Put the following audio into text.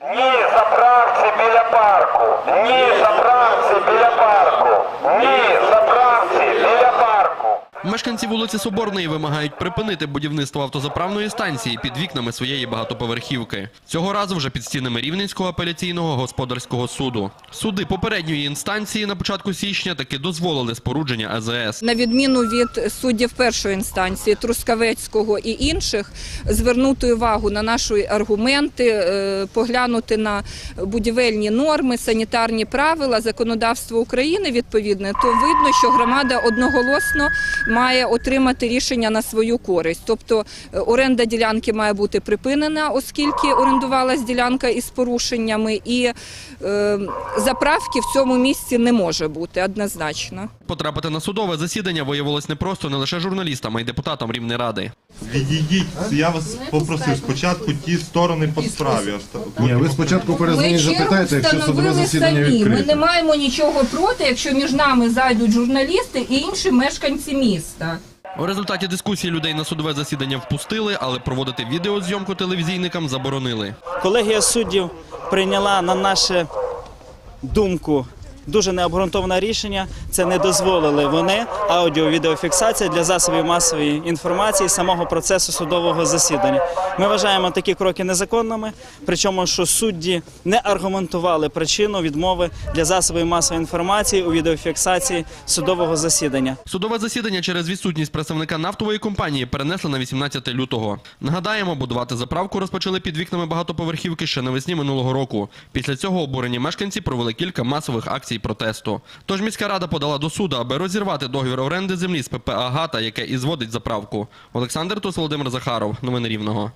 Ні заправці біля парку. Ні заправці біля парку. Ні заправці біля парку. Мешканці вулиці Соборної вимагають припинити будівництво автозаправної станції під вікнами своєї багатоповерхівки. Цього разу вже під стінами Рівненського апеляційного господарського суду. Суди попередньої інстанції на початку січня таки дозволили спорудження АЗС. На відміну від суддів першої інстанції Трускавецького і інших, звернути увагу на наші аргументи, е, поглянути на будівельні норми, санітарні правила, законодавство України відповідне, то видно, що громада одноголосно має отримати рішення на свою користь. Тобто е, оренда ділянки має бути припинена, оскільки орендувалась ділянка із порушеннями, і е, заправки в цьому місці не може бути однозначно. Потрапити на судове засідання виявилось не просто не лише журналістам, а й депутатам Рівнеради. Відійдіть, я вас попросив спочатку ті сторони по справі. Ні, ви спочатку перезвоніть, запитайте, якщо судове встановили засідання самі. Ми не відкрите. маємо нічого проти, якщо між нами зайдуть журналісти і інші мешканці міста. У результаті дискусії людей на судове засідання впустили, але проводити відеозйомку телевізійникам заборонили. Колегія суддів прийняла на нашу думку дуже необґрунтоване рішення. Це не дозволили вони аудіо-відеофіксація для засобів масової інформації самого процесу судового засідання. Ми вважаємо такі кроки незаконними, причому що судді не аргументували причину відмови для засобів масової інформації у відеофіксації судового засідання. Судове засідання через відсутність представника нафтової компанії перенесли на 18 лютого. Нагадаємо, будувати заправку розпочали під вікнами багатоповерхівки ще навесні минулого року. Після цього обурені мешканці провели кілька масових акцій протесту. Тож міська рада подала до суду, аби розірвати договір оренди землі з ПП «Агата», яке і зводить заправку. Олександр Тус, Володимир Захаров. Новини Рівного.